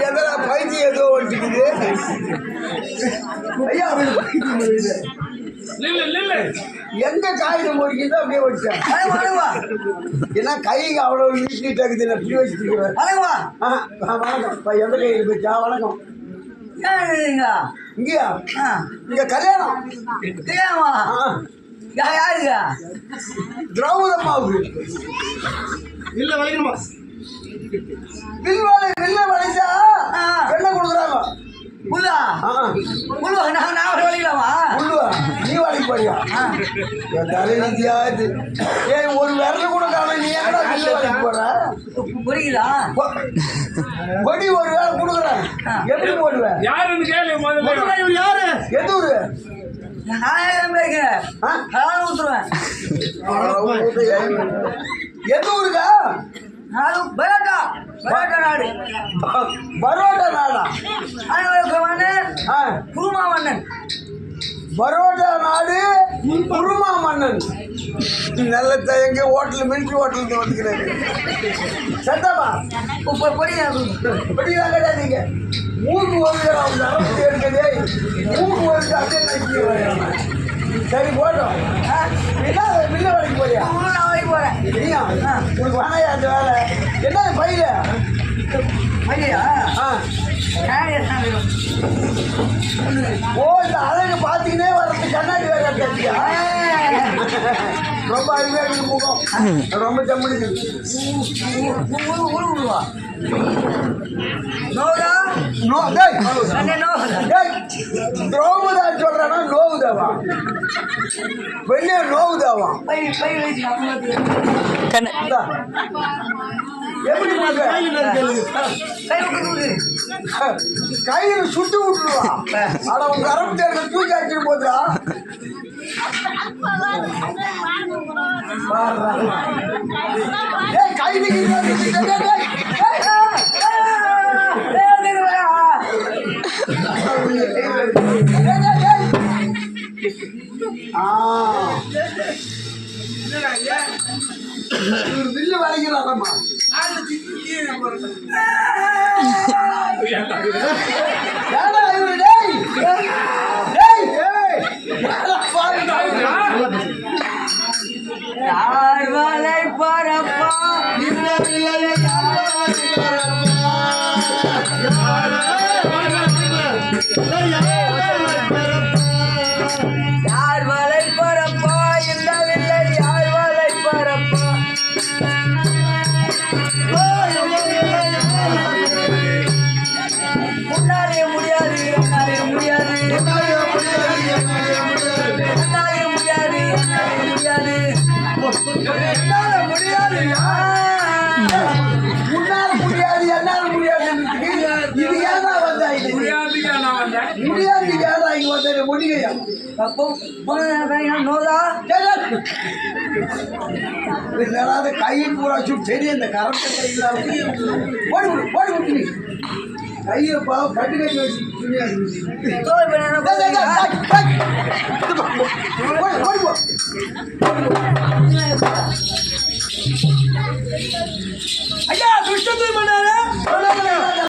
எதனா பைத்தியம் ஏதோ ஒட்டிக்குது ஐயா எங்க காகிதம் முடிக்குதோ அப்படியே வச்சேன் ஏன்னா கை அவ்வளவு நீட் நீட்டாக இருக்குது நான் இப்படி ஆ, வணக்கம். எந்த கையில் போச்சா வணக்கம். இங்கேயா? இங்க கல்யாணம். தெரியாமா ஆ. யா யாருங்க? திரௌபதம்மாவுக்கு இல்ல வளைக்கணுமா வில்வாலை வில்ல வளைச்சா? ஆ. என்ன கொடுக்குறாங்க. புல்லா? ஆ. புல்லு நான் நான் வலிக்கலாமா உள்ளுவா நீ வளைக்க போறியா? ஏய் ஒரு விரல கூட காணும். நீ வளைக்க போற? புரியுதா? கொடி ஒரு வேலை கொடுக்குறேன் எப்படி போடுவேன் யாருன்னு கேளு முதல்ல? யாரு? எந்த ஊரு? நான் ஊத்துருவேன் எந்த ஊருக்கா? நாடு பரோட்டா நாடா குருமா மன்னன் பரோட்டா நாடு குருமா மன்னன் நல்ல எங்க ஹோட்டல் மிலிட்ரி ஹோட்டலுக்கு வந்துக்கிறாரு சட்டமா இப்போ பொடியா இப்படிதான் கிடையாதுங்க மூக்கு ஒரு அரசு எடுக்கதே மூக்கு ஒரு அப்படியே நடிக்கிறாங்க சரி போட்டோம். என்ன மில்ல வரைக்கும் போறியா? வரைக்கும் போறேன். நீயா? உனக்கு வேணையா அந்த வேலை? என்ன பையில? ஓ இந்த அழகு பார்த்துக்கினே வர்றது கண்ணாடி வேற தட்டியா ரொம்ப அருமையா இருக்கு முகம். ரொம்ப ஜம்முன்னு உருவா நோடா நோ டேய் அண்ணே நோ டேய் திரௌபதா சொல்றானா நோவுதாவா வெளியே நோவுதாவா பை பை வச்சு நம்மளுக்கு இந்தா. எப்படி கையில சுட்டு விட்டுருவா ஆனா உங்க அரபு தேர்தல் தூக்கி அடிச்சிட்டு போதுடா ஏய் கை வில்லு வரைக்கிறாரம்மா ஏடா இவரு டேய். டேய் டேய். ஏடா பாருடா யார் வலை பரப்பா? पड़ी गई पप्पू बोल भाई हम नोदा चल लड़ा दे काई पूरा छुट छेड़ी ने कारण के लड़ा बड़ बड़ उतनी काई पाव फट गई दुनिया तो बनाना बस बस बड़ बड़ अय्या दुष्ट तू मने